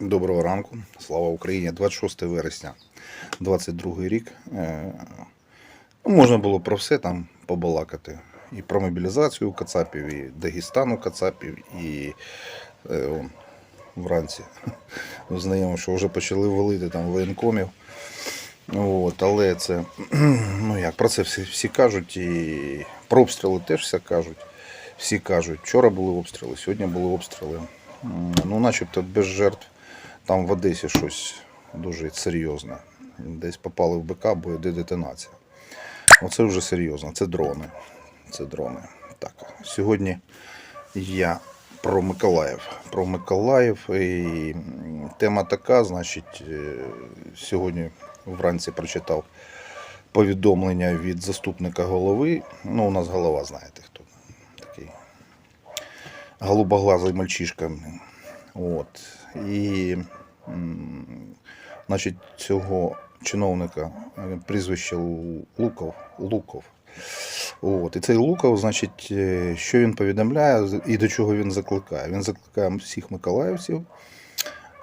Доброго ранку, слава Україні! 26 вересня 22 рік. Е, ну, Можна було про все там побалакати. І про мобілізацію Кацапів, і Дагестану Кацапів, і е, он, вранці знаємо, що вже почали валити там воєнкомів. От, але це, ну як, про це всі, всі кажуть, і про обстріли теж все кажуть. Всі кажуть, вчора були обстріли, сьогодні були обстріли. Ну, начебто без жертв. Там в Одесі щось дуже серйозне. Десь попали в БК, бо йде детонація. Оце вже серйозно. Це дрони. Це дрони. Так, сьогодні я про Миколаїв. Про Миколаїв. І тема така, значить, е, сьогодні вранці прочитав повідомлення від заступника голови. Ну, у нас голова, знаєте, хто такий голубоглазий мальчишка. От. І, значить, цього чиновника е, прізвище Луков. Луков. От. І цей Луков, значить, е, що він повідомляє і до чого він закликає? Він закликає всіх миколаївців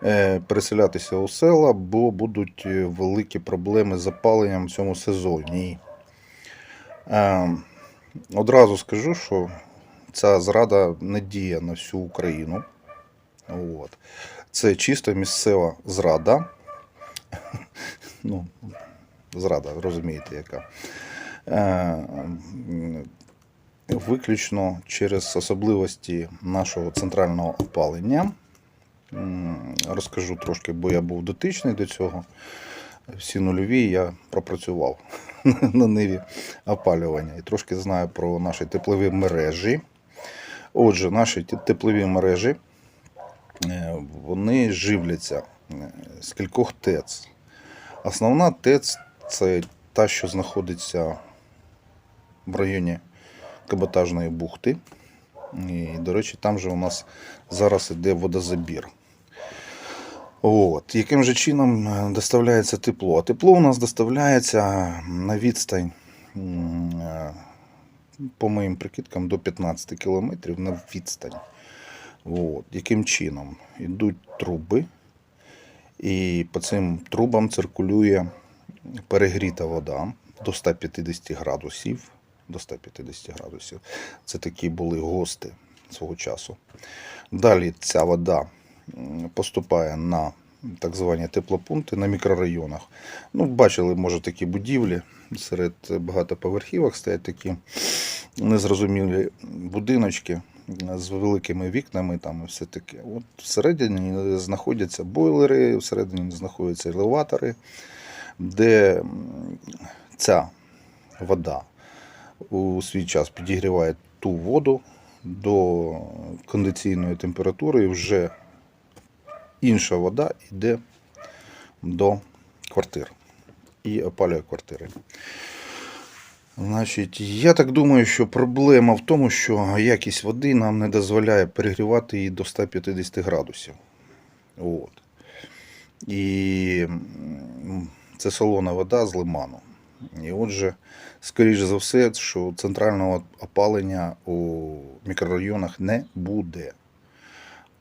е, переселятися у села, бо будуть великі проблеми з запаленням в цьому сезоні. Одразу скажу, що ця зрада не діє на всю Україну. От. Це чисто місцева зрада. Ну, зрада, розумієте, яка. Е, Виключно через особливості нашого центрального опалення. Розкажу трошки, бо я був дотичний до цього. Всі нульові я пропрацював на ниві опалювання і трошки знаю про наші теплові мережі. Отже, наші теплові мережі вони живляться е, з кількох ТЕЦ. Основна ТЕЦ це та, що знаходиться в районі Каботажної бухти. І, до речі, там же у нас зараз іде водозабір. От. Яким же чином е, доставляється тепло? А тепло у нас доставляється на відстань, е, по моїм прикидкам, до 15 кілометрів на відстань. От. Яким чином? Йдуть труби, і по цим трубам циркулює перегріта вода до 150 градусів. До 150 градусів. Це такі були гости свого часу. Далі ця вода поступає на так звані теплопункти на мікрорайонах. Ну, бачили, може, такі будівлі серед багатоповерхівок стоять такі незрозумілі будиночки з великими вікнами там і все таке. От всередині знаходяться бойлери, всередині знаходяться елеватори, де ця вода у свій час підігріває ту воду до кондиційної температури, і вже інша вода йде до квартир і опалює квартири. Значить, я так думаю, що проблема в тому, що якість води нам не дозволяє перегрівати її до 150 градусів. От. І це солона вода з лиману. І отже, скоріш за все, що центрального опалення у мікрорайонах не буде.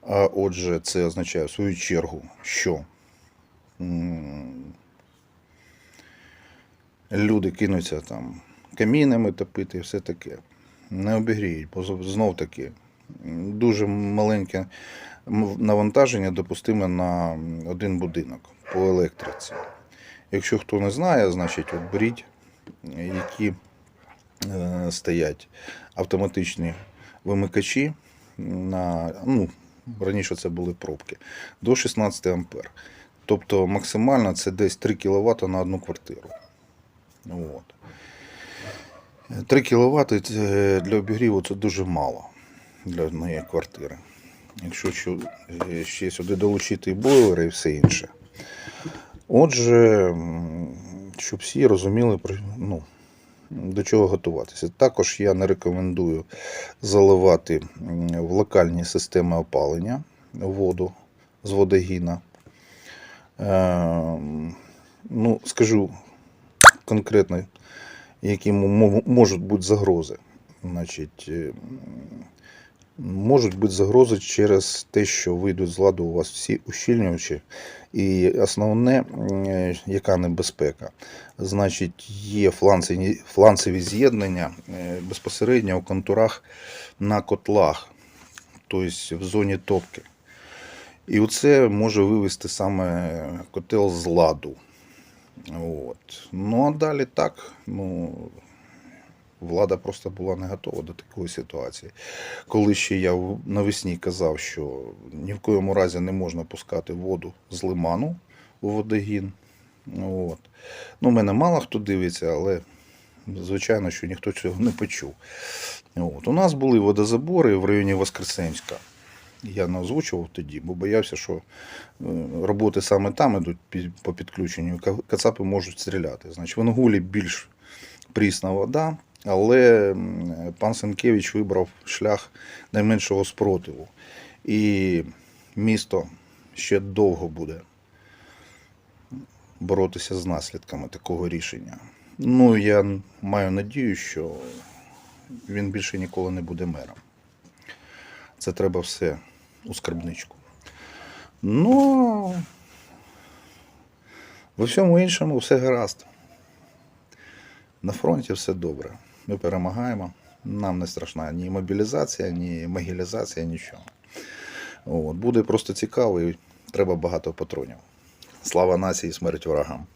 А отже, це означає в свою чергу, що люди кинуться там камінами топити і все таке. Не обігріють, бо знов таки дуже маленьке навантаження допустиме на один будинок по електриці. Якщо хто не знає, значить от беріть, які е, стоять автоматичні вимикачі на, ну, раніше це були пробки, до 16 ампер. Тобто максимально це десь 3 кВт на одну квартиру. От. 3 кВт для обігріву це дуже мало для однієї квартири. Якщо е, ще сюди долучити і бойлери і все інше. Отже, щоб всі розуміли, ну, до чого готуватися. Також я не рекомендую заливати в локальні системи опалення воду з водогіна. Е, ну, скажу конкретно, які мо- мо- можуть бути загрози. Значить, е, можуть бути загрози через те, що вийдуть з ладу у вас всі ущільнювачі. І основне, яка небезпека, значить, є фланцеві, фланцеві з'єднання е, безпосередньо у контурах на котлах, тобто в зоні топки. І оце може вивести саме котел з ладу. От. Ну а далі так. Ну, влада просто була не готова до такої ситуації. Коли ще я навесні казав, що ні в коєму разі не можна пускати воду з лиману у водогін. От. Ну, мене мало хто дивиться, але звичайно, що ніхто цього не почув. От. У нас були водозабори в районі Воскресенська. Я не озвучував тоді, бо боявся, що е, роботи саме там ідуть по підключенню. Кацапи можуть стріляти. Значить, в Інгулі більш прісна вода, але пан Сенкевич вибрав шлях найменшого спротиву. І місто ще довго буде боротися з наслідками такого рішення. Ну, я маю надію, що він більше ніколи не буде мером. Це треба все у скарбничку. Ну, во всьому іншому все гаразд. На фронті все добре. Ми перемагаємо. Нам не страшна ні мобілізація, ні могілізація, нічого. От. Буде просто цікаво і треба багато патронів. Слава нації, смерть ворогам.